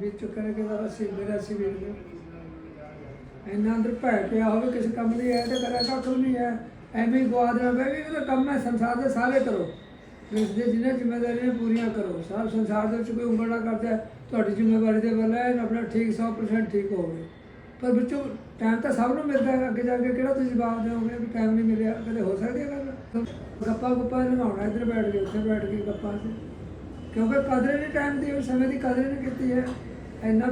ਵਿੱਚ ਚੁੱਕਣ ਕੇ ਦਾ ਸੀ ਮੇਰਾ ਸੀ ਵੀ ਇੰਨਾ ਅੰਦਰ ਭੈ ਪਿਆ ਹੋਵੇ, ਕਿਸੇ ਕੰਮ ਦੀ ਹੈ ਤੇ ਕਰਿਆ ਕੱਖ ਨਹੀਂ ਹੈ ਐਵੇਂ ਹੀ ਗਵਾ ਦੇਣਾ ਵੀ ਉਹਦਾ ਕੰਮ ਹੈ, ਸੰਸਾਰ ਦੇ ਸਾਰੇ ਕਰੋ। ਇਸ ਦੇ ਜਿਹਨੇ ਜ਼ਿੰਮੇਵਾਰੀਆਂ ਪੂਰੀਆਂ ਕਰੋ। ਸਭ ਸੰਸਾਰ ਦੇ ਵਿੱਚ ਕੋਈ ਉਂਗਲ ਨਾ ਕਰਦਾ, ਤੁਹਾਡੀ ਜ਼ਿੰਮੇਵਾਰੀ ਦੇ ਵੱਲ ਹੈ ਆਪਣਾ ਠੀਕ 100% ਠੀਕ ਹੋਵੇ। ਪਰ ਵਿੱਚੋਂ ਟਾਈਮ ਤਾਂ ਸਭ ਨੂੰ ਮਿਲਦਾ ਹੈ, ਅੱਗੇ ਜਾ ਕੇ ਕਿਹੜਾ ਤੁਸੀਂ ਜਵਾਬ ਦੇਵੋਗੇ ਵੀ ਟਾਈਮ ਨਹੀਂ ਮਿਲਿਆ, ਕਦੇ ਹੋ ਸਕਦੀ ਹੈ ਗੱਲ? ਗੱਪਾ ਗੁੱਪਾਂ ਲਗਾਉਣਾ ਇੱਧਰ ਬੈਠ ਕੇ, ਉੱਥੇ ਬੈਠ ਕੇ ਗੱਪਾਂ 'ਚ। ਕਿਉਂਕਿ ਕਦਰ ਨਹੀਂ ਟਾਈਮ ਦੀ, ਉਸ ਸਮੇਂ ਦੀ ਕਦਰ ਨਹੀਂ ਕੀਤੀ ਹੈ। ਇੰਨਾ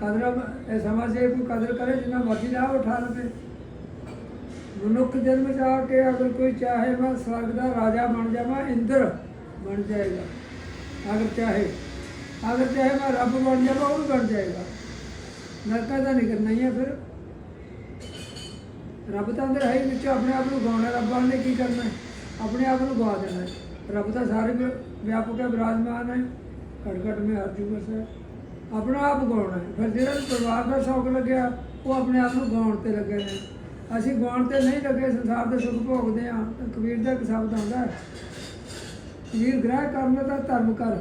ਕਦਰ ਇਹ ਸਮਾਂ ਜੇ ਕੋਈ ਕਦਰ ਕਰੇ, ਜਿੰਨਾ ਮਰਜ਼ੀ ਲਾ ਉਠਾ ਲਵੇ। ਮਨੁੱਖ ਜਨਮ ਚ ਆ ਕੇ ਅਗਰ ਕੋਈ ਚਾਹੇ ਮੈਂ ਸਵਰਗ ਦਾ ਰਾਜਾ ਬਣ ਜਾਵਾਂ ਇੰਦਰ ਬਣ ਜਾਏਗਾ। ਅਗਰ ਚਾਹੇ ਅਗਰ ਚਾਹੇ ਮੈਂ ਰੱਬ ਬਣ ਜਾਵਾਂ ਉਹ ਬਣ ਜਾਏਗਾ। ਨਰਕਾਂ ਦਾ ਨਹੀਂ ਕਰਨਾ ਹੀ ਹੈ ਫਿਰ। ਰੱਬ ਤਾਂ ਅੰਦਰ ਹੈ ਹੀ ਵਿੱਚ ਆਪਣੇ ਆਪ ਨੂੰ ਗਾਉਣਾ, ਰੱਬਾਂ ਨੇ ਕੀ ਕਰਨਾ ਆਪਣੇ ਆਪ ਨੂੰ ਗਵਾ ਦੇਣਾ ਰੱਬ ਤਾਂ ਸਾਰੇ ਵਿਆਪਕ ਹੈ ਵਿਰਾਜਮਾਨ ਹੈ। ਘਟ ਘਟ ਮੇ ਹਰ ਜੁਗ ਹੈ। ਆਪਣਾ ਆਪ ਗਾਉਣਾ ਹੈ। ਫਿਰ ਜਿਹੜਾ ਨੂੰ ਪਰਿਵਾਰ ਦਾ ਸ਼ੌਕ ਲੱਗਿਆ, ਉਹ ਆਪਣੇ ਆਪ ਨੂੰ ਗਾਉਣ ਤੇ ਲੱਗੇ ਨੇ। ਅਸੀਂ ਗਾਉਣ ਤੇ ਨਹੀਂ ਲੱਗੇ, ਸੰਸਾਰ ਦੇ ਸੁੱਖ ਭੋਗਦੇ ਆ ਤਾਂ ਕਬੀਰ ਦਾ ਇੱਕ ਸ਼ਬਦ ਆਉਂਦਾ ਹੈ। ਕਬੀਰ, ਗ੍ਰਹਿ ਕਰਨ ਦਾ ਧਰਮ ਕਰ,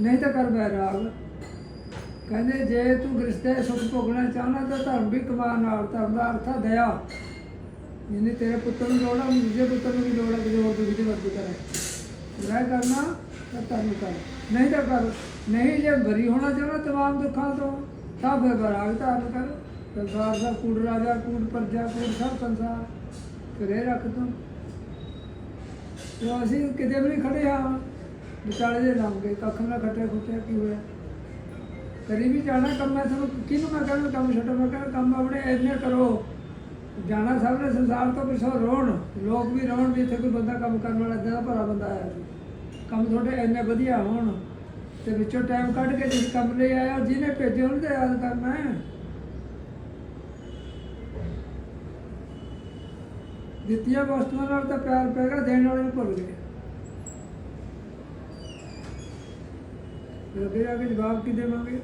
ਨਹੀਂ ਤਾਂ ਕਰ ਬੈਰਾਗ ਕਹਿੰਦੇ, ਜੇ ਤੂੰ ਰਿਸ਼ਤੇ ਸੁਖ ਭੋਗਣਾ ਚਾਹਨਾ ਤਾਂ ਧਰਮ ਵੀ ਕਮਾ ਨਾਲ, ਧਰਮ ਦਾ ਅਰਥ ਹੈ ਦਇਆ। ਜਿਹਨੇ ਤੇਰੇ ਪੁੱਤਰ ਨੂੰ ਲੋੜ ਆ ਦੂਜੇ ਪੁੱਤਰ ਨੂੰ ਵੀ ਲੋੜ ਹੈ ਕਿ ਜੋ ਦੂਜੀ ਦੀ ਮਦਦ ਕਰੇ। ਗ੍ਰਹਿ ਕਰਨਾ ਤਾਂ ਧਰਮ ਕਰ, ਨਹੀਂ ਤਾਂ ਕਰ। ਨਹੀਂ, ਜੇ ਬਰੀ ਹੋਣਾ ਚਾਹਨਾ ਤਮਾਮ ਦੁੱਖਾਂ ਤੋਂ, ਤਾਂ ਫਿਰ ਬਰਾਗ ਧਾਰਨ ਕਰ। ਸੰਸਾਰ ਦਾ ਕੂੜ, ਰਾਜਾ ਕੂੜ, ਪਰਜਾ ਕੂੜ, ਸਭ ਸੰਸਾਰ ਕਰੇ ਰੱਖ ਤੂੰ। ਤੇ ਅਸੀਂ ਕਿਤੇ ਵੀ ਨਹੀਂ ਖੜੇ ਆ ਵਿਚਾਲੇ ਦੇ ਲਾਂਗੇ ਕੱਖ ਨਾ ਖੱਟੇ ਖੁੱਟੇ ਕੀ ਹੋਇਆ? ਕਰੀ ਵੀ ਜਾਣਾ ਕੰਮ ਮੈਂ ਤੁਹਾਨੂੰ ਕਿਹਨੂੰ ਮੈਂ ਕਹਿੰਦਾ ਕੰਮ ਛੱਡੋ? ਮੈਂ ਕਹਿੰਦਾ ਕੰਮ ਆਪਣੇ ਇੰਨੇ ਕਰੋ। ਜਾਣਾ ਸਭ ਨੇ ਸੰਸਾਰ ਤੋਂ ਪਿਛੋ ਰੋਣ। ਲੋਕ ਵੀ ਰੋਣ ਵੀ ਇੱਥੇ ਕੋਈ ਬੰਦਾ ਕੰਮ ਕਰਨ ਵਾਲਾ ਏਦਾਂ ਦਾ ਭਰਾ ਬੰਦਾ ਆਇਆ ਕੰਮ ਤੁਹਾਡੇ ਇੰਨੇ ਵਧੀਆ ਹੋਣ। ਤੇ ਵਿੱਚੋਂ ਟਾਈਮ ਕੱਢ ਕੇ ਜਿਸ ਕੰਮ ਲਈ ਆਇਆ, ਜਿਹਨੇ ਭੇਜੇ ਉਹਨੂੰ ਤਾਂ ਯਾਦ ਕਰਨਾ ਹੈ। ਦਿੱਤੀਆਂ ਵਸਤੂਆਂ ਨਾਲ ਤਾਂ ਪਿਆਰ ਪੈਗਾ, ਦੇਣ ਵਾਲੇ ਨੂੰ ਭੁੱਲ ਗਏ। ਫਿਰ ਅੱਗੇ ਜਾ ਕੇ ਜਵਾਬ ਕੀ ਦੇਵਾਂਗੇ?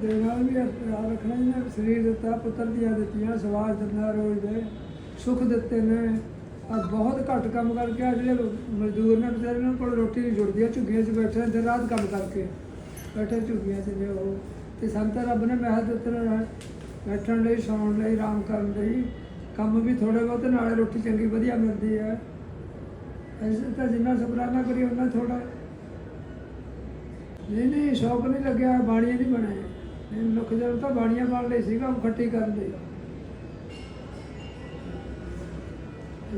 ਦੇਣ ਵਾਲੇ ਵੀ ਪਿਆਰ ਰੱਖਣਾ ਹੀ ਸਰੀਰ ਦਿੱਤਾ ਪੁੱਤਰ ਦੀਆਂ ਦਿੱਤੀਆਂ, ਸਵਾਸ ਦਿੱਤਾ ਰੋਜ਼ ਦੇ ਸੁੱਖ ਦਿੱਤੇ ਨੇ। ਆ ਬਹੁਤ ਘੱਟ ਕੰਮ ਕਰਕੇ ਆ ਜਿਹੜੇ ਮਜ਼ਦੂਰ ਨੇ ਵਿਚਾਰੇ ਉਹਨਾਂ ਕੋਲ ਰੋਟੀ ਨਹੀਂ ਜੁੜਦੀ ਆ ਝੁੱਗੀਆਂ 'ਚ ਬੈਠੇ ਨੇ, ਰਾਤ ਕੰਮ ਕਰਕੇ। ਬੈਠੇ ਝੁੱਗੀਆਂ 'ਚ ਨੇ ਉਹ। ਤੇ ਸੰਤ ਰੱਬ ਨੇ ਮਹਿਲ ਦਿੱਤੇ ਨੇ ਬੈਠਣ ਲਈ ਸੌਣ ਲਈ ਆਰਾਮ ਕਰਨ ਲਈ ਕੰਮ ਵੀ ਥੋੜੇ ਬਹੁਤ ਨਾਲੇ ਰੋਟੀ ਚੰਗੀ ਵਧੀਆ ਮਿਲਦੀ ਹੈ। ਐਸੇ ਤਾਂ ਜਿੰਨਾ ਸ਼ੁਕਰਾਨਾ ਕਰੀ ਉਹਨਾਂ ਥੋੜਾ ਨਹੀਂ ਨਹੀਂ ਸ਼ੌਕ ਨਹੀਂ ਲੱਗਿਆ ਬਾਣੀਆਂ ਨਹੀਂ ਬਣਾਏ ਮਨੁੱਖ ਜਦੋਂ ਤਾਂ ਬਾਣੀਆਂ ਬਣ ਲਈ ਸੀਗਾ ਉਹ ਖੱਟੀ ਕਰਨ ਲਈ।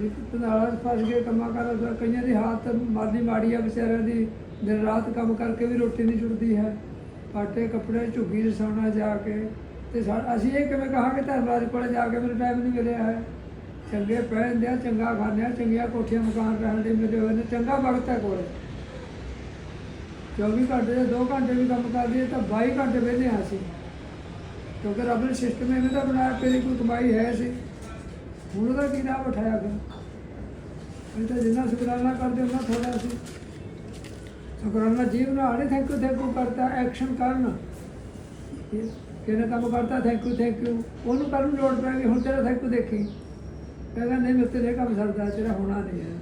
ਤਨਾਲਾ ਫਸ ਗਏ ਕੰਮਾਂ ਕਰ ਕਈਆਂ ਦੀ ਹਾਲਤ ਮਾਲੀ ਮਾੜੀ ਆ, ਵਿਚਾਰਿਆਂ ਦੀ ਦਿਨ ਰਾਤ ਕੰਮ ਕਰਕੇ ਵੀ ਰੋਟੀ ਨਹੀਂ ਜੁੜਦੀ ਹੈ। ਪਾਟੇ ਕੱਪੜੇ, ਝੁੱਗੀ 'ਚ ਸੌਣਾ ਜਾ ਕੇ ਤੇ ਸਾ- ਅਸੀਂ ਇਹ ਕਿਵੇਂ ਕਹਾਂਗੇ ਧੰਨਵਾਦ ਕੋਲ ਜਾ ਕੇ ਮੈਨੂੰ ਟਾਈਮ ਨਹੀਂ ਮਿਲਿਆ ਹੈ। ਚੰਗੇ ਪਹਿਨਦੇ ਆ ਚੰਗਾ ਖਾਂਦੇ ਆ ਚੰਗੀਆਂ ਕੋਠੀਆਂ ਮਕਾਨ ਰਹਿਣ ਦੇ ਮਿਲੇ ਹੋਏ ਨੇ, ਚੰਗਾ ਵਕਤ ਹੈ ਕੋਲ। 24 ਘੰਟੇ ਦੇ 2 ਘੰਟੇ ਵੀ ਕੰਮ ਕਰਦੇ ਤਾਂ 22 ਘੰਟੇ ਵਿਹਲੇ ਹਾਂ ਅਸੀਂ। ਕਿਉਂਕਿ ਰੱਬ ਨੇ ਸਿਸਟਮ ਐਵੇਂ ਦਾ ਬਣਾਇਆ, ਤੇਰੀ ਕੋਈ ਕਮਾਈ ਹੈ ਸੀ। ਹੁਣ ਉਹਦਾ ਕੀ ਨਾਮ ਉਠਾਇਆ ਗਿਆ? ਇਹ ਤਾਂ ਜਿੰਨਾ ਸ਼ੁਕਰਾਨਾ ਕਰਦੇ ਉਹਨਾਂ ਥੋੜਾ ਸੀ। ਸ਼ੁਕਰਾਨਾ ਜੀਵ ਨਾਲ ਨਹੀਂ ਥੈਂਕ ਯੂ ਥੈਂਕ ਯੂ ਕਰਤਾ ਐਕਸ਼ਨ ਕਰਨ। ਕਿਹਨੇ ਕੰਮ ਕਰਤਾ ਥੈਂਕ ਯੂ ਥੈਂਕ ਯੂ ਉਹਨੂੰ ਕਰਨ ਨੂੰ ਲੋੜ ਪੈ ਗਈ, ਹੁਣ ਤੇਰਾ ਥੈਂਕ ਯੂ ਦੇਖੀ। ਕਹਿੰਦਾ, ਨਹੀਂ, ਮੇਰੇ ਤੇਰੇ ਕੰਮ ਸਰਦਾ, ਤੇਰਾ ਹੋਣਾ ਨਹੀਂ ਹੈ।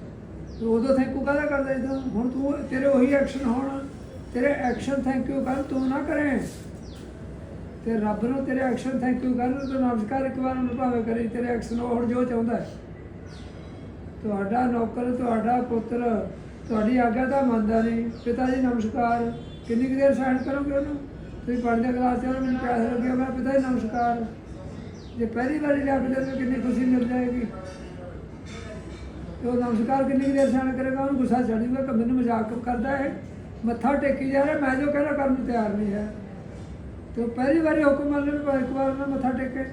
ਤੂੰ ਉਦੋਂ ਥੈਂਕ ਯੂ ਕਾਹਦਾ ਕਰਦਾ ਇਦਾਂ ਹੁਣ ਤੂੰ, ਤੇਰੇ ਉਹੀ ਐਕਸ਼ਨ ਹੋਣ। ਤੇਰੇ ਐਕਸ਼ਨ ਥੈਂਕ ਯੂ ਕਰ ਤੂੰ ਨਾ ਕਰੇ। ਤੇ ਰੱਬ ਨੂੰ ਤੇਰੇ ਐਕਸ਼ਨ ਥੈਂਕ ਯੂ ਕਰ ਤੂੰ ਨਮਸਕਾਰ ਇੱਕ ਵਾਰ ਉਹਨੂੰ ਭਾਵੇਂ ਕਰੀ, ਤੇਰੇ ਐਕਸ਼ਨ ਉਹ ਜੋ ਚਾਹੁੰਦਾ ਹੈ। ਤੁਹਾਡਾ ਨੌਕਰ, ਤੁਹਾਡਾ ਪੁੱਤਰ, ਤੁਹਾਡੀ ਆਗਿਆ ਤਾਂ ਮੰਨਦਾ ਨਹੀਂ। ਪਿਤਾ ਜੀ ਨਮਸਕਾਰ। ਕਿੰਨੀ ਕੁ ਦੇਰ ਸਾਈਨ ਕਰੋਗੇ ਉਹਨੂੰ? ਤੁਸੀਂ ਪੜ੍ਹਦੇ ਕਲਾਸ ਚ ਮੈਨੂੰ ਪਿਆਸ ਲੱਗਿਆ ਮੈਂ ਪਿਤਾ ਜੀ ਨਮਸਕਾਰ। ਜੇ ਪਹਿਲੀ ਵਾਰੀ ਲਿਆ ਕੇ ਦੇ ਕਿੰਨੀ ਖੁਸ਼ੀ ਮਿਲ ਜਾਏਗੀ। ਤੇ ਉਹ ਨਮਸਕਾਰ ਕਿੰਨੀ ਕੁ ਦੇਰ ਸਾਈਨ ਕਰੇਗਾ, ਉਹਨੂੰ ਗੁੱਸਾ ਚੜੂਗਾ ਕਿ ਮੈਨੂੰ ਮਜ਼ਾਕ ਕਰਦਾ ਹੈ ਮੱਥਾ ਟੇਕੀ ਜਾ ਰਿਹਾ, ਮੈਂ ਜੋ ਕਹਿਣਾ ਕਰਨ ਨੂੰ ਤਿਆਰ ਨਹੀਂ ਹੈ। ਤੇ ਪਹਿਲੀ ਵਾਰੀ ਹੁਕਮ ਮੰਨ ਲੈਣ ਇੱਕ ਵਾਰ ਉਹਨਾਂ ਮੱਥਾ ਟੇਕੇ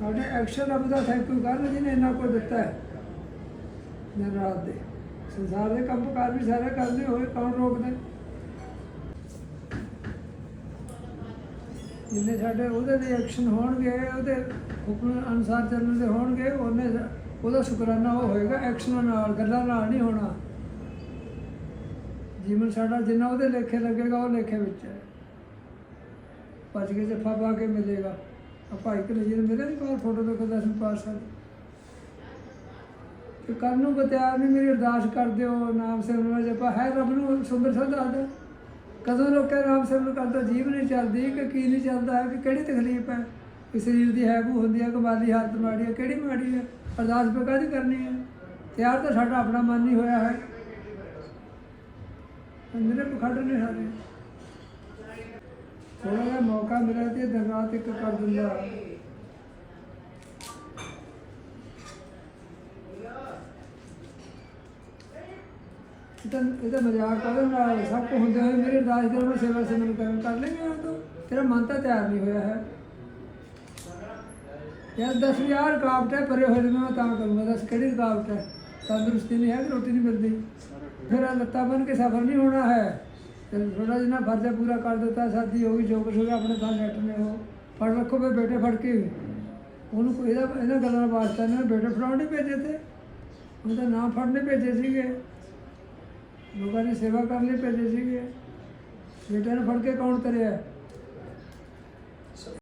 ਸਾਡੇ ਐਕਸ਼ਨ ਰੱਬ ਦਾ ਥੈਂਕ ਯੂ ਕਰਨ ਜਿਹਨੇ ਇੰਨਾ ਕੁਝ ਦਿੱਤਾ ਹੈ। ਦਿਨ ਰਾਤ ਦੇ। ਸੰਸਾਰ ਦੇ ਕੰਮ ਕਾਰ ਵੀ ਸਾਰੇ ਕਰਦੇ ਹੋਏ, ਕੌਣ ਰੋਕਦੇ? ਜਿੰਨੇ ਸਾਡੇ ਉਹਦੇ ਦੇ ਐਕਸ਼ਨ ਹੋਣਗੇ, ਉਹਦੇ ਹੁਕਮ ਅਨੁਸਾਰ ਚੱਲਣ ਦੇ ਹੋਣਗੇ, ਉਹਨੇ ਉਹਦਾ ਸ਼ੁਕਰਾਨਾ ਉਹ ਹੋਏਗਾ ਐਕਸ਼ਨਾਂ ਨਾਲ, ਗੱਲਾਂ ਨਾਲ ਨਹੀਂ ਹੋਣਾ। ਜੀਵਨ ਸਾਡਾ ਜਿੰਨਾ ਉਹਦੇ ਲੇਖੇ ਲੱਗੇਗਾ, ਉਹ ਲੇਖੇ ਵਿੱਚ ਹੈ। ਭੱਜ ਕੇ ਜੱਫਾ ਪਾ ਕੇ ਮਿਲੇਗਾ। ਆ ਭਾਈ ਕਲੇਜੀ ਨੇ, ਮੇਰੇ ਨਹੀਂ ਕੋਲ ਫੋਟੋ ਤੋਂ ਦਸਮ ਪਾਸ ਤੇ ਕੱਲ ਨੂੰ ਬਤਿਆ ਨਹੀਂ, ਮੇਰੀ ਅਰਦਾਸ ਕਰ ਦਿਓ ਨਾਮ ਸਿਮਰਨ ਜਪਾ। ਹੈ ਰੱਬ ਨੂੰ ਸੁੰਦਰ ਸਦਾ ਕਦੋਂ ਲੋਕਾਂ ਨਾਮ ਸਿਮਰਨ ਕਰਦਾ, ਜੀਵ ਨਹੀਂ ਚੱਲਦੀ, ਕਿ ਕੀ ਨਹੀਂ ਚੱਲਦਾ ਕਿ ਕਿਹੜੀ ਤਕਲੀਫ ਹੈ? ਕਿ ਸਰੀਰ ਦੀ ਹੈ ਕੋ ਹੁੰਦੀ ਹੈ, ਕਿ ਮਾਲੀ ਹਾਲਤ ਮਾੜੀ ਹੈ, ਕਿਹੜੀ ਮਾੜੀ ਹੈ? ਅਰਦਾਸ ਪੇ ਕਾਹਦੀ ਕਰਨੀ ਹੈ? ਤਿਆਰ ਤਾਂ ਸਾਡਾ ਆਪਣਾ ਮਨ ਨਹੀਂ ਹੋਇਆ ਹੈ। ਅੰਦਰੇ ਪਖੜ ਨੇ ਸਾਰੇ। ਥੋੜਾ ਜਿਹਾ ਮੌਕਾ ਮਿਲਿਆ ਤੇ ਦਿਨ ਰਾਤ ਇੱਕ ਕਰ ਦਿੰਦਾ। ਇਹਦਾ ਇਹਦਾ ਮਜ਼ਾਕ ਉਹਦੇ ਨਾਲ, ਸਭ ਕੁਝ ਹੁੰਦੇ ਹੋਏ ਮੇਰੇ ਅਰਦਾਸ ਦੇ ਮੈਂ ਸੇਵਾ ਸਿਮਰਨ ਕਰਨ ਕਰ ਲੈਂਗੇ ਉਹ ਤੋਂ। ਤੇਰਾ ਮਨ ਤਾਂ ਤਿਆਰ ਨਹੀਂ ਹੋਇਆ ਹੈ। ਯਾਰ ਦਸ ਹਜ਼ਾਰ ਰੁਕਾਵਟ ਹੈ ਪਰੇ ਹੋਏ ਮੈਂ ਤਾਂ ਕਰੂੰਗਾ। ਦੱਸ ਕਿਹੜੀ ਰੁਕਾਵਟ ਹੈ? ਤੰਦਰੁਸਤੀ ਨਹੀਂ ਹੈ ਕਿ ਰੋਟੀ ਨਹੀਂ ਮਿਲਦੀ। ਫਿਰ ਲੱਤਾਂ ਬਨ ਕੇ ਸਫਰ ਨਹੀਂ ਹੋਣਾ ਹੈ। ਤੇ ਥੋੜਾ ਜਿਹਾ ਫਰਜ਼ ਪੂਰਾ ਕਰ ਦਿੱਤਾ, ਸਾਦੀ ਹੋ ਗਈ, ਜੋ ਕੁਛ ਹੋ ਗਿਆ, ਆਪਣੇ ਤਾਂ ਨੈਟ ਨੇ ਉਹ ਫੜ ਰੱਖੋ ਵੇ ਬੇਟੇ ਫੜ ਕੇ। ਉਹਨੂੰ ਕੋਈ ਇਹਦਾ ਇਹਨਾਂ ਗੱਲਾਂ ਦਾ ਵਾਸਤਾ ਨੇ, ਬੇਟੇ ਫੜਾਉਣ ਨਹੀਂ ਭੇਜੇ ਤੇ। ਉਹਦਾ ਨਾਮ ਫੜਨੇ ਭੇਜੇ ਸੀਗੇ। ਲੋਕਾਂ ਦੀ ਸੇਵਾ ਕਰਨ ਲਈ ਭੇਜੇ ਸੀਗੇ। ਬੇਟੇ ਨੂੰ ਫੜ ਕੇ ਕੌਣ ਕਰਿਆ?